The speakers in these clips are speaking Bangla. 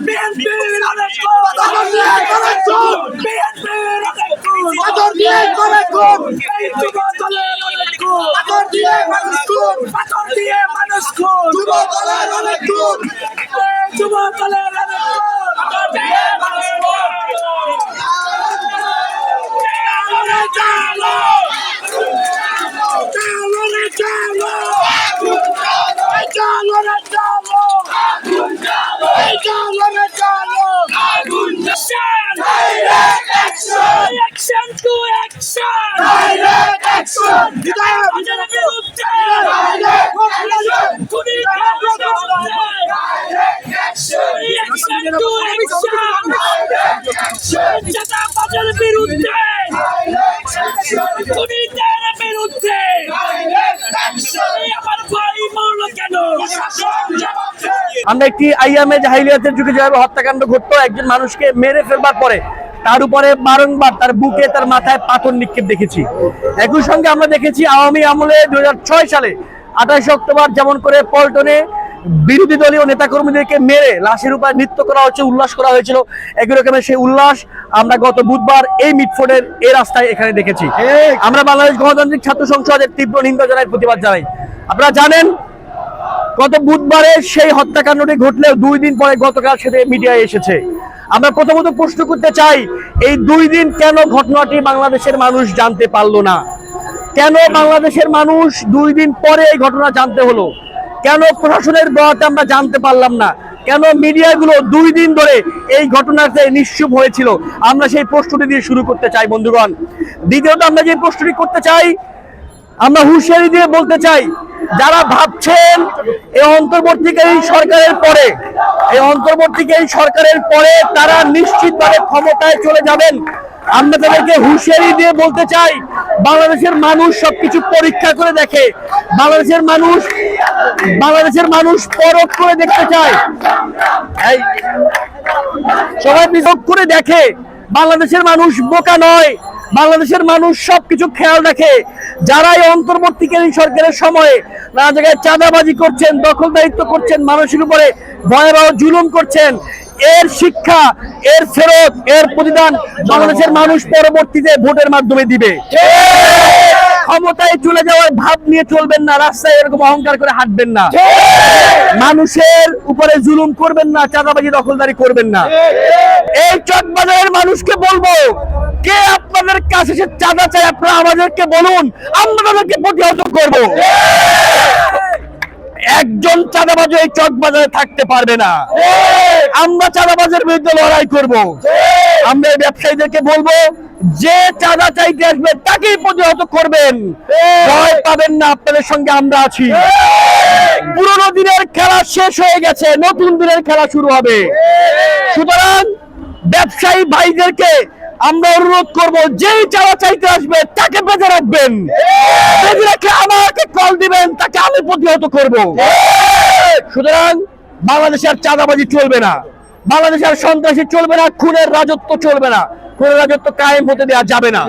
বিএনপির অনেক খুন বিএনপির অনেক পাথর দিয়ে করে খুন এই যুব দলের অনেক খুন পাথর দিয়ে মানুষ খুন পাথর দিয়ে মানুষ খুন যুব দলের অনেক খুন যুব দলের অনেক খুন পাথর দিয়ে মানুষ খুন চালো রে চালো চালো রে চালো আমরা একটি আইয়ামে জাহিলিয়াতের যুগে যেভাবে হত্যাকাণ্ড ঘটতো একজন মানুষকে মেরে ফেলবার পরে তার উপরে বারংবার তার বুকে, তার মাথায় পাথর নিক্ষেপ দেখেছি। একই সঙ্গে আমরা দেখেছি আওয়ামী আমলে দু হাজার ছয় সালে আঠাশে অক্টোবর যেমন করে পল্টনে বিরোধী দলীয় নেতাকর্মীদেরকে মেরে লাশের উপর নৃত্য করা হচ্ছে উল্লাস করা হয়েছিল। একই রকমের সেই উল্লাস আমরা গত বুধবার এই মিটফোর্ডের এই রাস্তায় এখানে দেখেছি। আমরা বাংলাদেশ গণতান্ত্রিক ছাত্র সংসদের তীব্র নিন্দা জানাই প্রতিবাদ জানাই। আপনারা জানেন গত বুধবারে সেই হত্যাকাণ্ডটি ঘটলেও দুই দিন পরে গতকাল সেটা মিডিয়ায় এসেছে। আমরা প্রথমত প্রশ্ন করতে চাই এই দুই দিন কেন ঘটনাটি বাংলাদেশের মানুষ জানতে পারল না? কেন বাংলাদেশের মানুষ দুই দিন পরে এই ঘটনা জানতে হলো? কেন প্রশাসনের দোয়াতে আমরা জানতে পারলাম না? কেন মিডিয়াগুলো দুই দিন ধরে এই ঘটনাতে নিশ্চুপ হয়েছিল, আমরা সেই প্রশ্নটি দিয়ে শুরু করতে চাই বন্ধুগণ। দ্বিতীয়ত আমরা যে প্রশ্নটি করতে চাই, আমরা হুঁশিয়ারি দিয়ে বলতে চাই, যারা ভাবছেন এই অন্তর্বর্তীকালীন সরকারের পরে, এই অন্তর্বর্তীকালীন সরকারের পরে তারা নিশ্চিতভাবে ক্ষমতায় চলে যাবেন। আমরা তাদেরকে হুঁশিয়ারি দিয়ে বলতে চাই, বাংলাদেশের মানুষ সবকিছু পরীক্ষা করে দেখে। বাংলাদেশের মানুষ বাংলাদেশের মানুষ পরখ করে দেখতে চায়। সবাই বিযোগ করে দেখে। বাংলাদেশের মানুষ বোকা নয়। বাংলাদেশের মানুষ সবকিছু খেয়াল রাখে। যারা এই অন্তর্বর্তীকালীন সরকারের সময়ে নানা জায়গায় চাঁদাবাজি করছেন, দখলদারিত্ব করছেন, মানুষের উপরে ভয়াবহ জুলুম করছেন এর শিক্ষা, এর ফেরত, এর প্রতিদান বাংলাদেশের মানুষ পরবর্তীতে ভোটের মাধ্যমে দিবে। ক্ষমতায় চলে যাওয়ার ভাব নিয়ে চলবেন না, রাস্তায় এরকম অহংকার করে হাঁটবেন না। মানুষের উপরে জুলুম করবেন না, চাঁদাবাজি দখলদারি করবেন না। এই চকবাজারের মানুষকে বলব, কে আপনাদের কাছে সে চাঁদা চাই আপনারা আমাদেরকে বলুন, আমরা তাদেরকে প্রতিহত করব। একজন চাঁদাবাজ এই চকবাজারে থাকতে পারবে না। আমরা চাঁদাবাজের বিরুদ্ধে লড়াই করব। আমরা এই ব্যবসায়ীদেরকে বলব যে চাঁদা চাইতে আসবে তাকেই প্রতিহত করবেন। ভয় পাবেন না আপনাদের সঙ্গে আমরা আছি। পুরোনো দিনের খেলা শেষ হয়ে গেছে নতুন দিনের খেলা শুরু হবে। সুতরাং ব্যবসায়ী ভাইদেরকে আমরা অনুরোধ করব যেই চাঁদা চাইতে আসবে তাকে বেঁধে রাখবেন। বেঁধে রেখে আমাকে কল দিবেন তাকে আমি প্রতিহত করব। সুতরাং বাংলাদেশের চাঁদাবাজি চলবে না। বাংলাদেশের সন্ত্রাসী চলবে না, খুনের রাজত্ব চলবে না। খুনের রাজত্ব কায়েম হতে দেওয়া যাবে না।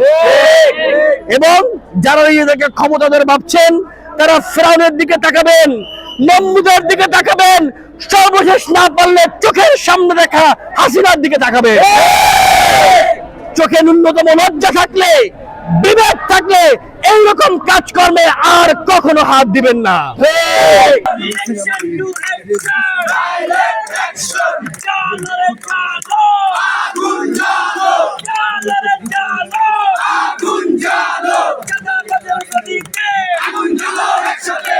এবং যারা নিজেদেরকে ক্ষমতাদের ভাবছেন, তারা ফেরাউনের দিকে তাকাবেন নম্বুদের দিকে তাকাবেন, সর্বশেষ না পারলে চোখের সামনে দেখা হাসিনার দিকে তাকাবেন চোখে ন্যূনতম লজ্জা থাকলে বিবেক থাকলে এইরকম কাজকর্মে আর কখনো হাত দিবেন না Action to action! চালো রে চালো! চালো রে চালো! চাঁদাবাজের গদিতে! আগুন জ্বালো একসাথে!